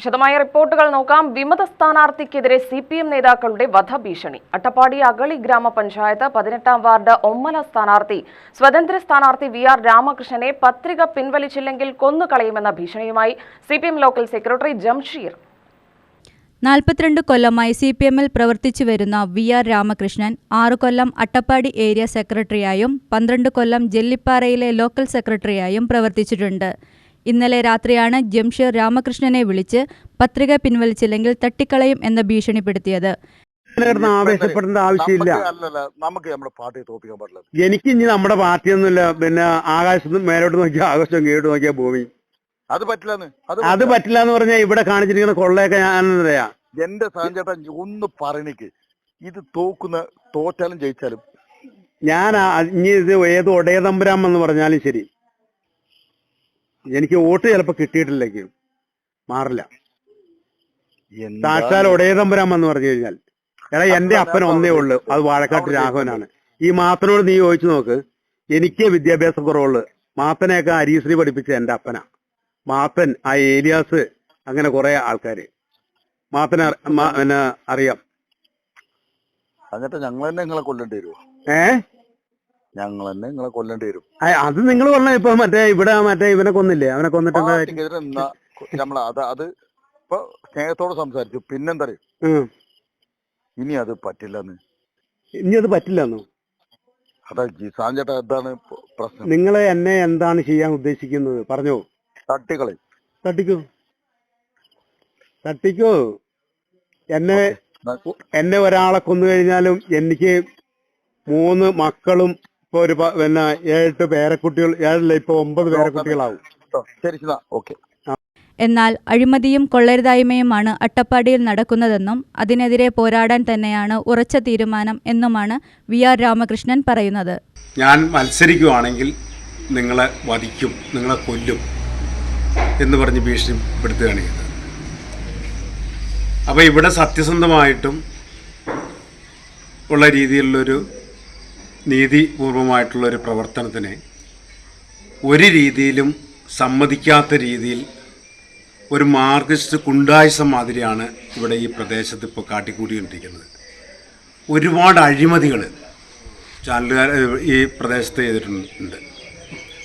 വിശദമായ റിപ്പോർട്ടുകൾ നോക്കാം. വിമത സ്ഥാനാർത്ഥിക്കെതിരെ സി പി എം നേതാക്കളുടെ വധഭീഷണി. അട്ടപ്പാടി അഗളി ഗ്രാമപഞ്ചായത്ത് പതിനെട്ടാം വാർഡ് ഒമ്മല സ്ഥാനാർത്ഥി. സ്വതന്ത്ര സ്ഥാനാർത്ഥി വി ആർ രാമകൃഷ്ണനെ പത്രിക പിൻവലിച്ചില്ലെങ്കിൽ കൊന്നുകളയുമെന്ന ഭീഷണിയുമായി സി ലോക്കൽ സെക്രട്ടറി ജംഷീർ. നാൽപ്പത്തിരണ്ട് കൊല്ലമായി സി പി എമ്മിൽ പ്രവർത്തിച്ചു വരുന്ന വി ആർ രാമകൃഷ്ണൻ ആറു കൊല്ലം അട്ടപ്പാടി ഏരിയ സെക്രട്ടറിയായും പന്ത്രണ്ട് കൊല്ലം ജെല്ലിപ്പാറയിലെ ലോക്കൽ സെക്രട്ടറിയായും പ്രവർത്തിച്ചിട്ടുണ്ട്. ഇന്നലെ രാത്രിയാണ് ജംഷീർ രാമകൃഷ്ണനെ വിളിച്ച് പത്രിക പിൻവലിച്ചില്ലെങ്കിൽ തട്ടിക്കളയും എന്ന് ഭീഷണിപ്പെടുത്തിയത്. ആവേശപ്പെടേണ്ട ആവശ്യമില്ല. നമുക്ക് അല്ലല്ല നമുക്ക് നമ്മുടെ പാർട്ടിയെ തോപ്പിക്കാൻ പാടില്ല എനിക്ക് ഇനി നമ്മുടെ പാർട്ടിയൊന്നുമില്ല. പിന്നെ ആകാശത്ത് മേലോട്ട് നോക്കിയാൽ ആകാശം കീഴോട്ട് നോക്കിയാൽ ഭൂമി. അത് പറ്റില്ലെന്ന്. അത് അത് പറ്റില്ല എന്ന് പറഞ്ഞാൽ ഇവിടെ കാണിച്ചിരിക്കുന്ന കൊള്ളയൊക്കെ ഞാൻ പറയാ എന്റെ സാഞ്ചേട്ടൻ ഒന്ന് പറയണിക്ക്. ഇത് തോക്കുന്ന തോറ്റാലും ജയിച്ചാലും. ഞാൻ ഇനി ഇത് ഏത് ഒടയതമ്പുരാമെന്ന് പറഞ്ഞാലും ശരി. എനിക്ക് വോട്ട് ചിലപ്പോ കിട്ടിയിട്ടില്ലെങ്കിൽ മാറില്ല. സാക്ഷാൽ ഒടയതമ്പുരാം എന്ന് പറഞ്ഞു കഴിഞ്ഞാൽ. എടാ എന്റെ അപ്പൻ ഒന്നേ ഉള്ളു. അത് വാഴക്കാട്ട് രാഘവനാണ്. ഈ മാത്തനോട് നീ ചോദിച്ചു നോക്ക്. എനിക്ക് വിദ്യാഭ്യാസം കുറവുള്ളു. മാത്തനെയൊക്കെ അരീശ്രീ പഠിപ്പിച്ച എന്റെ അപ്പനാ. മാത്തൻ ആ ഏലിയാസ് അങ്ങനെ കുറെ ആൾക്കാര്. മാത്തനെ പിന്നെ അറിയാം. എന്നിട്ട് ഞങ്ങൾ തന്നെ നിങ്ങളെ കൊല്ലേണ്ടി വരുമോ ഏ? ഞങ്ങൾ തന്നെ നിങ്ങളെ കൊല്ലേണ്ടി വരും. അത് നിങ്ങൾ പറഞ്ഞ ഇപ്പൊ മറ്റേ ഇവിടെ മറ്റേ ഇവനെ കൊന്നില്ലേ? അവനെ കൊന്നിട്ട് നമ്മൾ അത് അത് ഇപ്പൊ സ്നേഹത്തോട് സംസാരിച്ചു. പിന്നെന്താ? ഇനി അത് പറ്റില്ലെന്ന്. ഇനി അത് പറ്റില്ലെന്നോ? അതാ ജിസാൻ ചേട്ടാ എന്താണ് പ്രശ്നം? നിങ്ങൾ എന്നെ എന്താണ് ചെയ്യാൻ ഉദ്ദേശിക്കുന്നത്? പറഞ്ഞോ. തട്ടിക്കളി. തട്ടിക്കോ. തട്ടിക്കോ. എന്നെ എന്നെ ഒരാളെ കൊന്നു കഴിഞ്ഞാലും എനിക്ക് മൂന്ന് മക്കളും ഇപ്പൊ ഒരു പിന്നെ ഏഴെട്ട് പേരക്കുട്ടികൾ ഏഴല്ല ഇപ്പൊ ഒമ്പത് പേരക്കുട്ടികളാവും. ശരി ഓക്കെ. എന്നാൽ അഴിമതിയും കൊള്ളരുതായ്മയുമാണ് അട്ടപ്പാടിയിൽ നടക്കുന്നതെന്നും അതിനെതിരെ പോരാടാൻ തന്നെയാണ് ഉറച്ച തീരുമാനം എന്നുമാണ് വി ആർ രാമകൃഷ്ണൻ പറയുന്നത്. ഞാൻ മത്സരിക്കുവാണെങ്കിൽ നിങ്ങളെ വധിക്കും നിങ്ങളെ കൊല്ലും എന്ന് പറഞ്ഞ് ഭീഷണിപ്പെടുത്തുകയാണ് ചെയ്തത്. അപ്പോൾ ഇവിടെ സത്യസന്ധമായിട്ടും ഉള്ള രീതിയിലുള്ളൊരു നീതിപൂർവമായിട്ടുള്ളൊരു പ്രവർത്തനത്തിന് ഒരു രീതിയിലും സമ്മതിക്കാത്ത രീതിയിൽ ഒരു മാർക്സിസ്റ്റ് കുണ്ടായിസം മാതിരിയാണ് ഇവിടെ ഈ പ്രദേശത്ത് ഇപ്പോൾ കാട്ടിക്കൂടിക്കൊണ്ടിരിക്കുന്നത്. ഒരുപാട് അഴിമതികൾ ചാനലുകാർ ഈ പ്രദേശത്ത് ചെയ്തിട്ടുണ്ട്.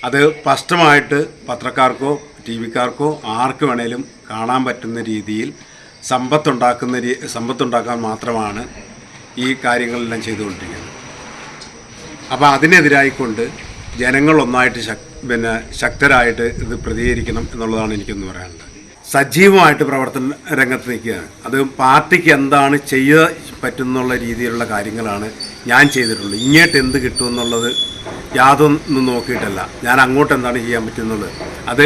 അത് സ്പഷ്ടമായിട്ട് പത്രക്കാർക്കോ ടി വിക്കാർക്കോ ആർക്ക് വേണേലും കാണാൻ പറ്റുന്ന രീതിയിൽ സമ്പത്തുണ്ടാക്കുന്ന സമ്പത്തുണ്ടാക്കാൻ മാത്രമാണ് ഈ കാര്യങ്ങളെല്ലാം ചെയ്തുകൊണ്ടിരിക്കുന്നത്. അപ്പോൾ അതിനെതിരായിക്കൊണ്ട് ജനങ്ങളൊന്നായിട്ട് ശക് പിന്നെ ശക്തരായിട്ട് ഇത് പ്രതികരിക്കണം എന്നുള്ളതാണ് എനിക്കൊന്ന് പറയാനുള്ളത്. സജീവമായിട്ട് പ്രവർത്തന രംഗത്ത് നിൽക്കുകയാണ്. അത് പാർട്ടിക്ക് എന്താണ് ചെയ്യാൻ പറ്റുന്നുള്ള രീതിയിലുള്ള കാര്യങ്ങളാണ് ഞാൻ ചെയ്തിട്ടുള്ളത്. ഇങ്ങോട്ട് എന്ത് കിട്ടുമെന്നുള്ളത് യാതൊന്നും നോക്കിയിട്ടല്ല. ഞാൻ അങ്ങോട്ട് എന്താണ് ചെയ്യാൻ പറ്റുന്നുള്ളത്? അത്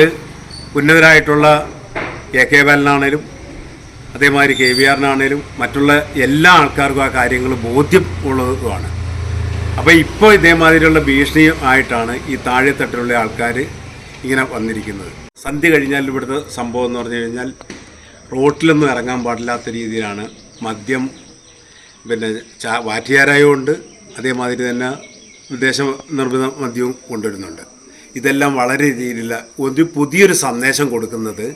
ഉന്നതരായിട്ടുള്ള എ കെ ബാലനാണേലും അതേമാതിരി കെ വി ആറിനാണേലും മറ്റുള്ള എല്ലാ ആൾക്കാർക്കും ആ കാര്യങ്ങൾ ബോധ്യം ഉള്ളതുമാണ്. അപ്പോൾ ഇപ്പോൾ ഇതേമാതിരിയുള്ള ഭീഷണി ആയിട്ടാണ് ഈ താഴെത്തട്ടിലുള്ള ആൾക്കാർ ഇങ്ങനെ വന്നിരിക്കുന്നത്. സന്ധ്യ കഴിഞ്ഞാൽ ഇവിടുത്തെ സംഭവം എന്ന് പറഞ്ഞു കഴിഞ്ഞാൽ റോട്ടിലൊന്നും ഇറങ്ങാൻ പാടില്ലാത്ത രീതിയിലാണ്. മദ്യം പിന്നെ ചാ വാറ്റിയാരായുമുണ്ട് അതേമാതിരി തന്നെ വിദേശ നിർമ്മിത മദ്യവും കൊണ്ടുവരുന്നുണ്ട്. ഇതെല്ലാം വളരെ രീതിയിലുള്ള ഒരു പുതിയൊരു സന്ദേശം കൊടുക്കുന്നത്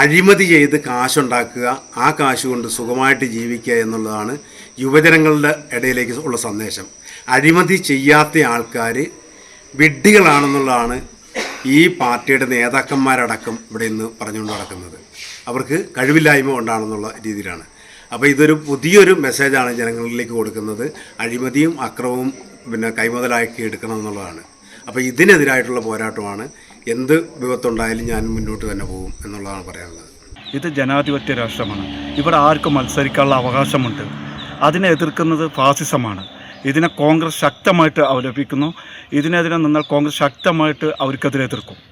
അഴിമതി ചെയ്ത് കാശുണ്ടാക്കുക ആ കാശ് കൊണ്ട് സുഖമായിട്ട് ജീവിക്കുക എന്നുള്ളതാണ് യുവജനങ്ങളുടെ ഇടയിലേക്ക് ഉള്ള സന്ദേശം. അഴിമതി ചെയ്യാത്ത ആൾക്കാർ വിഡ്ഢികളാണെന്നുള്ളതാണ് ഈ പാർട്ടിയുടെ നേതാക്കന്മാരടക്കം ഇവിടെ ഇന്ന് പറഞ്ഞുകൊണ്ട് നടക്കുന്നത്. അവർക്ക് കഴിവില്ലായ്മ ഉണ്ടാണെന്നുള്ള രീതിയിലാണ്. അപ്പോൾ ഇതൊരു പുതിയൊരു മെസ്സേജാണ് ജനങ്ങളിലേക്ക് കൊടുക്കുന്നത്. അഴിമതിയും അക്രമവും പിന്നെ കൈമുതലാക്കി എടുക്കണം എന്നുള്ളതാണ്. അപ്പോൾ ഇതിനെതിരായിട്ടുള്ള പോരാട്ടമാണ്. എന്ത് വിപത്തുണ്ടായാലും ഞാൻ മുന്നോട്ട് തന്നെ പോകും എന്നുള്ളതാണ് പറയാനുള്ളത്. ഇത് ജനാധിപത്യ രാഷ്ട്രമാണ്. ഇവിടെ ആർക്കും മത്സരിക്കാനുള്ള അവകാശമുണ്ട്. അതിനെ എതിർക്കുന്നത് ഫാസിസമാണ്. ഇതിനെ കോൺഗ്രസ് ശക്തമായിട്ട് അവലപിക്കുന്നു ഇതിനെതിരെ നിന്നാൽ കോൺഗ്രസ് ശക്തമായിട്ട് അവർക്കെതിരെ എതിർക്കും.